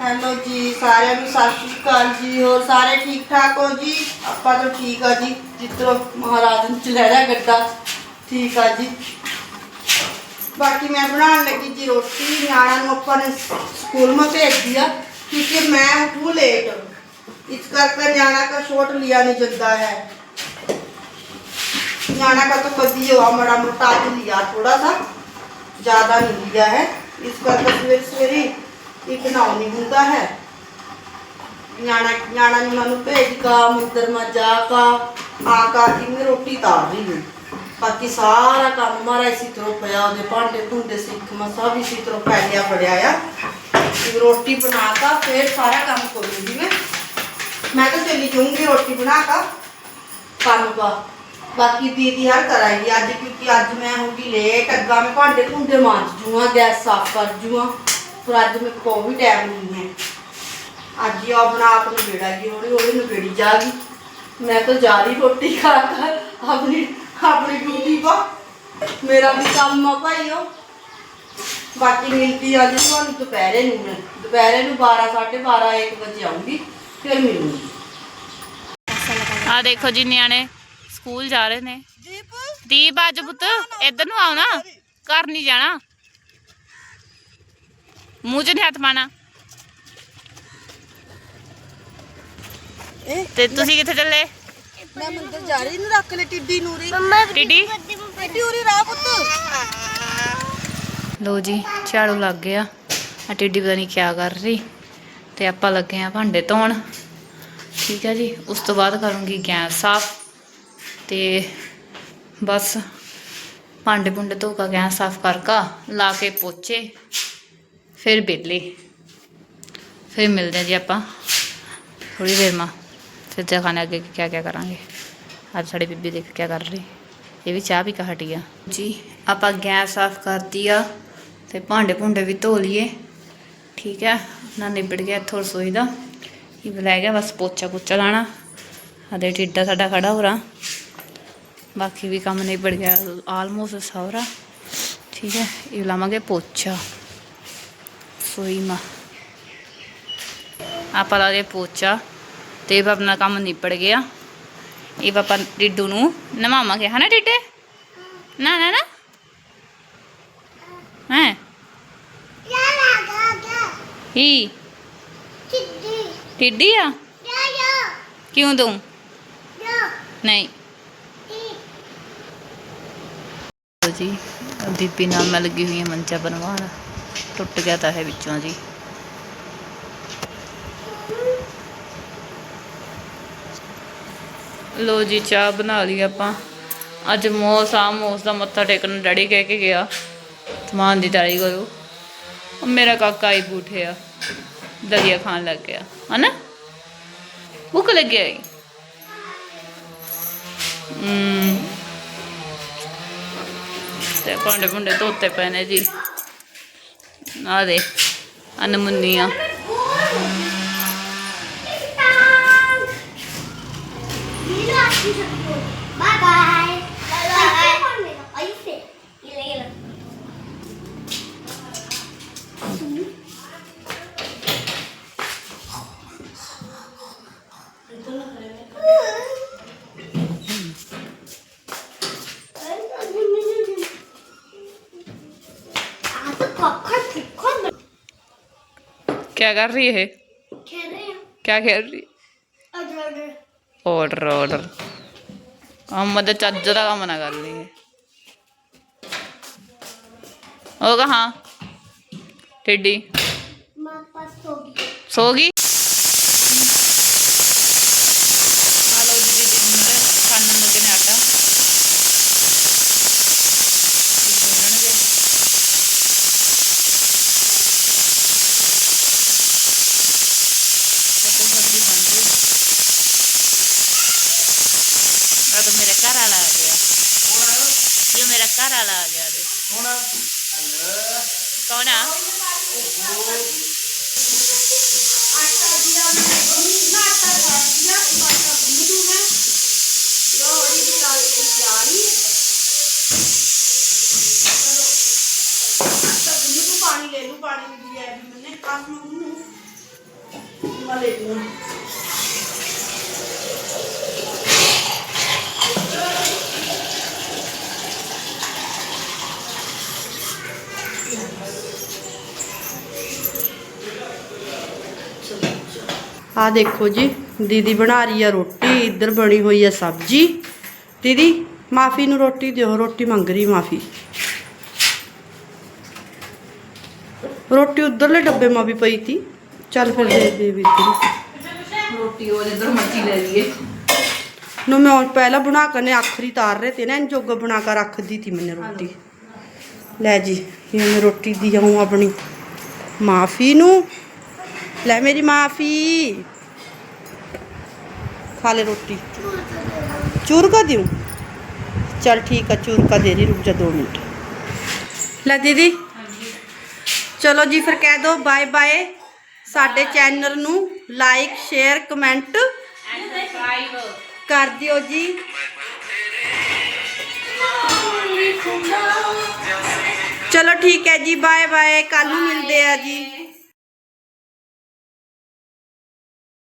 Hello ਜੀ ਸਾਰਿਆਂ ਨੂੰ ਸਤਿ ਸ਼੍ਰੀ ਅਕਾਲ ਜੀ ਹੋਰ ਸਾਰੇ ਠੀਕ ਠਾਕ ਹੋ ਜੀ ਆਪਾਂ ਤਾਂ ਠੀਕ ਆ ਜੀ ਜਿੱਤਰੋ ਮਹਾਰਾਜ ਨੂੰ ਚਲੇੜਾ ਗੱਡਾ ਠੀਕ ਆ ਜੀ ਬਾਕੀ ਮੈਂ ਬਣਾਉਣ ਲੱਗੀ ਜੀ ਰੋਟੀ ਨਿਆਣਾ ਨੂੰ ਆਪਾਂ ਨੇ ਸਕੂਲ में भेज दिया क्योंकि मैं उठूँ लेट इस करके नियाणा का शॉट लिया नहीं जाता है नियाणा का तो कभी हुआ बड़ा मोटा आज लिया थोड़ा सा ज़्यादा नहीं लिया है इस करके सवेरे सवेरे ਇਕਨੋਮੀ ਹੁੰਦਾ ਹੈ। ਨਿਆਣਾ ਨਿਆਣਾ ਨੂੰ ਭੇਜ ਕਾ ਮੰਦਰ ਮਾ ਜਾ ਕਾ, ਆ ਕਾ ਇਹਨੇ ਰੋਟੀ ਤਾਰ ਰਹੀ ਹੈ। ਬਾਕੀ ਸਾਰਾ ਕੰਮ ਮਾਰਾ ਇਸੀ ਤਰ੍ਹਾਂ ਪਿਆ, ਉਹਦੇ ਭਾਂਡੇ ਭੁੰਡੇ ਸਿੱਖ ਮਾ ਸਭ ਇਸੀ ਤਰ੍ਹਾਂ ਪੈ ਪੜਿਆ ਆ। ਰੋਟੀ ਬਣਾ ਕਾ ਫੇਰ ਸਾਰਾ ਕੰਮ ਕਰੂੰਗੀ ਮੈਂ ਮੈਂ ਤਾਂ ਚਲੀ ਜਾਊਂਗੀ ਰੋਟੀ ਬਣਾ ਕਾ ਕੰਮ ਕਾ ਬਾਕੀ ਦੀਦੀ ਹਰ ਕਰਾਈ ਅੱਜ, ਕਿਉਂਕਿ ਅੱਜ ਮੈਂ ਹੋਗੀ ਲੇਟ ਅੱਗਾ ਮੈਂ ਭਾਂਡੇ ਭੁੰਡੇ ਮਾਂਜ ਜੂਆਂ, ਗੈਸ ਸਾਫ਼ ਕਰ ਜੂਆਂ। ਪਰ ਅੱਜ ਮੇਰੇ ਕੋਲ ਵੀ ਟਾਈਮ ਨਹੀਂ ਹੈ। ਅੱਜ ਹੀ ਆਪਣਾ ਆਪ ਨੂੰ ਬੇੜਾ ਜੀ ਹੌਲੀ ਹੌਲੀ ਨਵੇੜੀ ਜਾਗੀ। ਮੈਂ ਤਾਂ ਜਾ ਰਹੀ ਰੋਟੀ ਖਾ ਕਰ ਆਪਣੀ ਆਪਣੀ ਡਿਊਟੀ ਪਾ ਮੇਰਾ ਵੀ ਕੰਮ ਆ ਭਾਈਓ। ਬਾਕੀ ਮਿਲਦੀ ਅੱਜ ਤੁਹਾਨੂੰ ਦੁਪਹਿਰੇ ਨੂੰ ਮੈਂ। ਦੁਪਹਿਰੇ ਨੂੰ 12 12:30 1 ਵਜੇ ਆਉਂਗੀ ਫਿਰ ਮਿਲੂੰਗੀ। ਆ ਦੇਖੋ ਜੀ ਨਿਆਣੇ ਸਕੂਲ ਜਾ ਰਹੇ ਨੇ। ਦੀਪ। ਦੀਪ ਅੱਜ ਪੁੱਤ। ਇੱਧਰ ਨੂੰ ਨਾ ਘਰ ਨਹੀਂ ਜਾਣਾ। ਮੂੰਹ 'ਚ ਨਹੀਂ ਹੱਥ ਪਾਣਾ ਤੇ ਤੁਸੀਂ ਕਿੱਥੇ ਚੱਲੇ ਮੈਂ ਮੰਦਰ ਜਾ ਰਹੀ ਨੂੰ ਰੱਖ ਲੈ ਟਿੱਡੀ ਨੂਰੀ ਟਿੱਡੀ ਟਿੱਡੀ ਉਰੀ ਰਾਹ ਪੁੱਤ ਲੋ ਜੀ ਝਾੜੂ ਲੱਗ ਗਿਆ ਆ ਟਿੱਡੀ ਪਤਾ ਨਹੀਂ ਕਿਆ ਕਰ ਰਹੀ ਤੇ ਆਪਾਂ ਲੱਗੇ ਆ ਭਾਂਡੇ ਧੋਣ ਠੀਕ ਹੈ ਜੀ ਉਸ ਤੋਂ ਬਾਅਦ ਕਰੂੰਗੀ ਗੈਸ ਸਾਫ਼ ਤੇ ਬਸ ਭਾਂਡੇ ਭੁੰਡੇ ਧੋ ਕੇ ਗੈਸ ਸਾਫ਼ ਕਰਕਾ ਲਾ ਕੇ ਪੋਚੇ ਫਿਰ ਬਿੱਲੀ। ਫਿਰ ਮਿਲਦੇ ਹਾਂ ਜੀ ਆਪਾਂ। ਥੋੜੀ ਦੇਰ ਮਾ ਫਿਰ ਦਿਖਾਣੇ ਅੱਗੇ ਕੀ ਕੀ ਕਰਾਂਗੇ। ਅੱਜ ਸਾਡੇ ਬੀਬੀ ਦੇਖ ਕੀ ਕਰ ਰਹੀ। ਇਹ ਵੀ ਚਾਹ ਪੀ ਕੇ ਹਟੀ ਆ। ਜੀ, ਆਪਾਂ ਗੈਸ ਸਾਫ਼ ਕਰਤੀ ਆ ਤੇ ਭਾਂਡੇ ਭੁੰਡੇ ਵੀ ਧੋ ਲਈਏ। ਠੀਕ ਹੈ ਨਾ ਨਿਬੜ ਗਿਆ ਇੱਥੋਂ ਰਸੋਈ ਦਾ। ਇਹ ਰਹਿ ਗਿਆ, ਬਸ ਪੋਚਾ ਪੋਚਾ ਲਾਣਾ ਅਦੇ ਟਿੱਡਾ ਸਾਡਾ ਖੜਾ ਹੋ ਰਾ ਬਾਕੀ ਵੀ ਕੰਮ ਨਿਬੜ ਗਿਆ ਆਲਮੋਸਟ ਸਾਰਾ ਠੀਕ ਹੈ ਇਹ ਲਾਵਾਂਗੇ ਪੋਚਾ। ਮਾ ਆਪਾਂ ਲਾ ਦੇ ਪੋਚਾ ਤੇ ਇਹ ਆਪਣਾ ਕੰਮ ਨਿਬੜ ਗਿਆ ਇਹ ਪਾਪਾ ਟਿੱਡੂ ਨੂੰ ਨਵਾਵਾਂਗੇ ਹਨਾ ਟਿੱਡੇ ਨਾ ਨਾ ਨਾ ਹੈ ਹੀ ਟਿੱਡੀ ਆ ਕਿਉਂ ਦੂੰ ਨਹੀਂ ਜੀ ਬੀਬੀ ਨਾਲ ਮੈਂ ਲੱਗੀ ਹੋਈ ਹੈ ਮੰਚਾ ਬਣਵਾਉਣ ਟੁੱਟ ਗਿਆ ਤਾਂ ਹੈ ਵਿੱਚੋਂ ਜੀ। ਲੋ ਜੀ, ਚਾਹ ਬਣਾ ਲਈ ਆਪਾਂ। ਅੱਜ ਮੋਸ ਆ ਮੋਸ ਦਾ ਮੱਥਾ ਟੇਕਣ ਡੈਡੀ ਕਹਿ ਕੇ ਗਿਆ। ਸਮਾਨ ਦੀ ਤਿਆਰੀ ਕਰੋ। ਮੇਰਾ ਕਾਕਾ ਹੀ ਬੂਠਿਆ ਦਲੀਆ ਖਾਣ ਲੱਗ ਗਿਆ। ਹਨਾ? ਭੁੱਖ ਲੱਗਿਆ ਹੀ। ਤੇ ਭਾਂਡੇ ਭੁੰਡੇ ਧੋਤੇ ਪਏ ਨੇ ਜੀ। ਆ ਦੇ ਅਨਮੁੰਨੀਆਂ Bye bye. Bye bye. Ayusin. Gila gila. Aku popcorn popcorn क्या कर रही है क्या खेल रही ऑर्डर ऑर्डर हम मदद चाचा का मना कर रही है होगा हाँ टिड्डी सोगी ਘਰ ਵਾਲਾ ਆ ਗਿਆ ਦੇ ਹੁਣ ਹਲੋ। ਕੌਣ ਆ? ਪਾਣੀ ਲੈ ਲੂੰ ਪਾਣੀ ਦੀ ਐ ਮੈਨੇ ਕਾਫੀ ਨੂੰ ਮਲੇ ਨੂੰ। ਆ ਦੇਖੋ ਜੀ ਦੀਦੀ ਬਣਾ ਰਹੀ ਆ ਰੋਟੀ ਇੱਧਰ ਬਣੀ ਹੋਈ ਆ ਸਬਜ਼ੀ। ਦੀਦੀ ਮਾਫੀ ਨੂੰ ਰੋਟੀ ਦਿਓ ਰੋਟੀ ਮੰਗ ਰਹੀ ਮਾਫੀ। ਰੋਟੀ ਉਧਰਲੇ ਡੱਬੇ ਮਾ ਵੀ ਪਈ ਤੀ। ਚੱਲ ਫਿਰ ਦੇ ਦੇ ਵੀ ਰੋਟੀ ਉਹ ਜਿੱਧਰ ਮਰਜ਼ੀ ਲੈ ਲਈਏ। ਨੂੰ ਮੈਂ ਪਹਿਲਾਂ ਬਣਾ ਕੇ ਨੇ ਆਖਰੀ ਤਾਰ ਰਹੇ ਤੇ ਨਾ ਜੋਗਾ ਬਣਾ ਕੇ ਰੱਖਦੀ ਤੀ ਮੈਨੇ ਰੋਟੀ। ਲੈ ਜੀ ਇਹ ਮੈਂ ਰੋਟੀ ਦੀ ਜਾਉਂ ਆਪਣੀ। ਮਾਫੀ ਨੂੰ ਲੈ ਮੇਰੀ ਮਾਫੀ। ਖਾ ਲੈ ਰੋਟੀ। ਚੂਰ ਕਾ ਦਿਉ ਚਲ ਠੀਕ ਆ, ਚੂਰ ਕਾ ਦੇ ਰਹੀ, ਰੁਕ ਜਾ 2 ਮਿੰਟ। ਲੈ ਦੀਦੀ। ਚਲੋ ਜੀ, ਫਿਰ ਕਹਿ ਦੋ ਬਾਏ ਬਾਏ ਸਾਡੇ ਚੈਨਲ ਨੂੰ ਲਾਈਕ ਸ਼ੇਅਰ ਕਮੈਂਟ ਕਰ ਦਿਓ ਜੀ। ਚਲੋ ਠੀਕ ਹੈ ਜੀ ਬਾਏ ਬਾਏ ਕੱਲ ਨੂੰ ਮਿਲਦੇ ਆ ਜੀ।